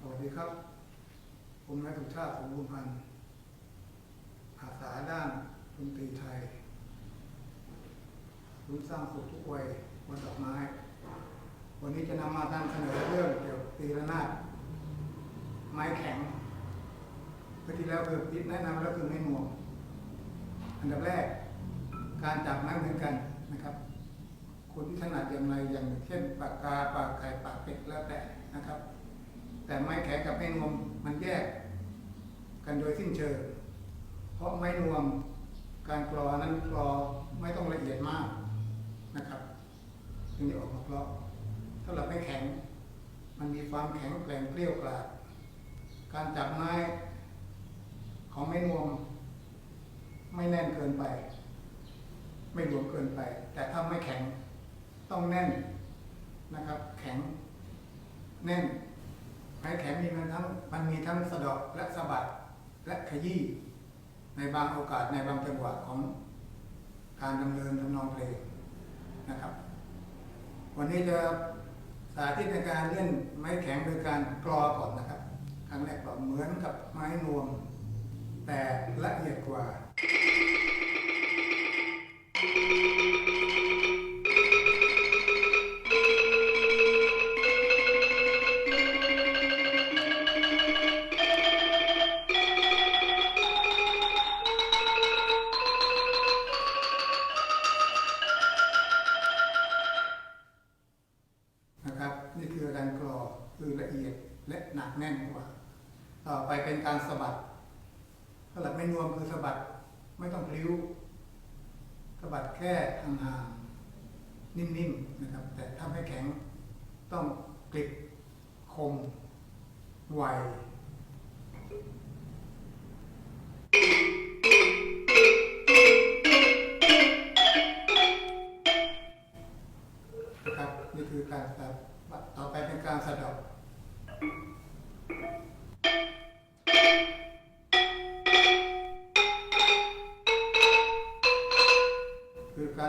สวัสดีครับ ผมนายสุชาติสมบูรณ์พันธ์อาสาด้านดนตรีไทยรุ่นสร้างสุขทุกวัยวันดอกไม้ วันนี้จะนำมานำเสนอเรื่องเกี่ยวกับตีระนาดไม้แข็งเมื่อที่แล้วคือพิษแนะนำแล้วคือไม่หน่วงอันดับแรก การจับไม้เหมือนกันนะครับ คนที่ถนัดอย่างไรอย่างเช่นปากกาปากไข่ปากเป็ดแล้วแต่นะครับ แต่ไม้แข็งกับไม้นวมมันแยก กันโดยสิ้นเชิงเพราะไม้นวมการกรอนั้นกรอไม่ต้องละเอียดมากนะครับถึงจะออกมาเพราะถ้าเราไม่แข็ง มันมีความแข็งแกร่งเกลี้ยวกล่อมการจับไม้ของไม้นวมไม่แน่นเกินไป ไม่หลวมเกินไป แต่ถ้าไม่แข็งต้อง แน่นนะครับ แข็งแน่นไม้แข็งมีมันทั้งมันมีทั้งสะดอกและสะบัดและขยี้ในบางโอกาสในบางจังหวะของการดำเนินทำนองเพลงนะครับ วันนี้จะสาธิตในการเล่นไม้แข็งโดยการกรอก่อนนะครับ ครั้งแรกก็เหมือนกับไม้นวม แต่ละเอียดกว่า นักแน่นกว่า ต่อไปเป็นการสะบัดสลับไม่นวมคือสะบัดไม่ต้องพลิ้วสะบัดแค่ห่างๆนิ่มๆนะครับ แต่ถ้าไม่แข็งต้องกริบคมไวนะครับนี่คือการสะบั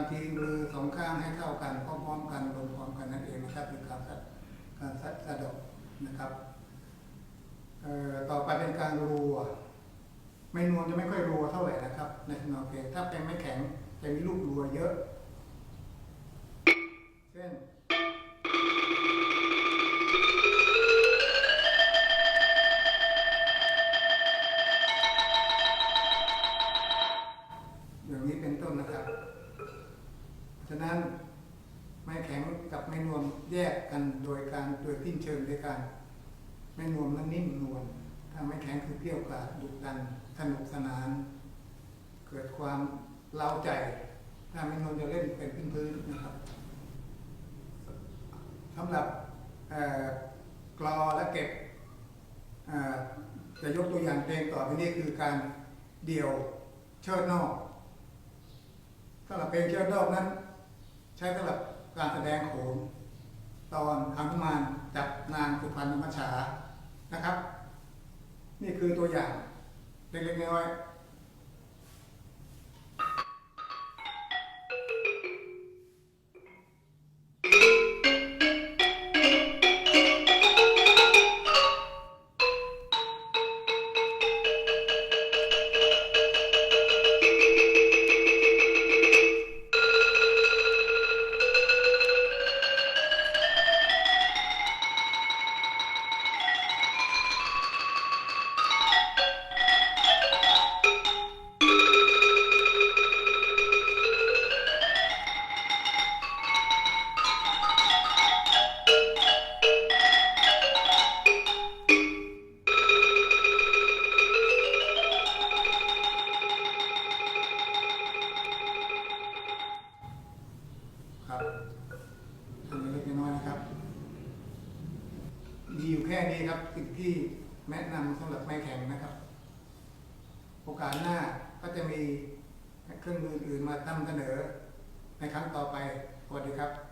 ทิ้งมือสองข้างให้เท่ากันพร้อมๆกันลงพร้อมกันนั่นเองนะครับเป็นการสัดการสัดสะดอกนะครับต่อไปเป็นการรัว ไม่นวลจะไม่ค่อยรัวเท่าไหร่นะครับในทำนอเพลถ้าเป็นไม่แข็งจะมีลูกรัวเยอะ เช่น ไม้แข็งกับไม้นวมแยกกันโดยการโดยทิ้นเชิงด้วยกันไม้นวมนั้นนิ่มนวลถ้าไม้แข็งคือเกลี้ยวกล่อมดุดันสนุกสนาน เกิดความเล้าใจ ถ้าไม้นวมจะเล่นเป็นพื้นๆนะครับสำหรับกรอและเก็บจะยกตัวอย่างเพลงต่อไปนี้คือการเดี่ยวเชิดนอกสำหรับเพลงเชือกดอกนั้น ใช้สำหรับ การแสดงโขนตอนอังคุมานจับนางสุพรรณมัชชานะครับ นี่คือตัวอย่างเล็กๆน้อยๆ มีอยู่แค่นี้ครับสิ่งที่แนะนำสำหรับไม้แข็งนะครับ โอกาสหน้าก็จะมีเครื่องมืออื่นมานำเสนอในครั้งต่อไปสวัสดีครับ